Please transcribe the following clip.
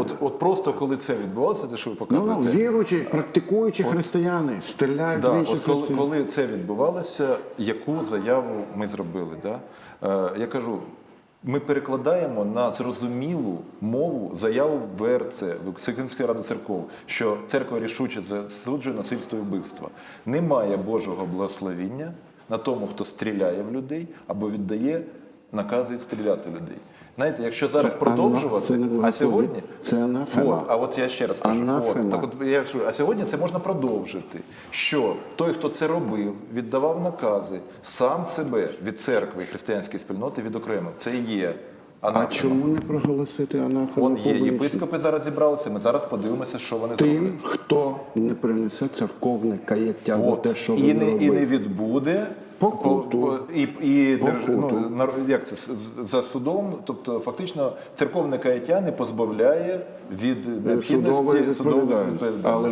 от, от просто коли це відбувалося, те, що ви Ну, показуєте. віруючі, практикуючі християни стріляють Да, в інших от коли, коли це відбувалося, яку заяву ми зробили? Да? Е, я кажу, ми перекладаємо на зрозумілу мову заяву ВРЦ, Всеукраїнської ради церков, що церква рішуче засуджує насильство і вбивство. Немає Божого благословіння на тому, хто стріляє в людей або віддає накази стріляти людей. Знаєте, якщо зараз Це продовжувати, ана- це не а сьогодні це анафема. От, а от я ще раз кажу, от, так от я кажу, а сьогодні це можна продовжити. Що той, хто це робив, віддавав накази, сам себе від церкви і християнської спільноти відокремив. Це і є А чому не проголосити анафему Вон є єпископи зараз зібралися. Ми зараз подивимося, що вони Тим, зроблять. хто не принесе церковне каяття за те, що і, не, і не відбуде Покуту. по- і, і держ- культу. ну, як це за судом. Тобто, фактично, церковне каяття не позбавляє від необхідності судової судової. Але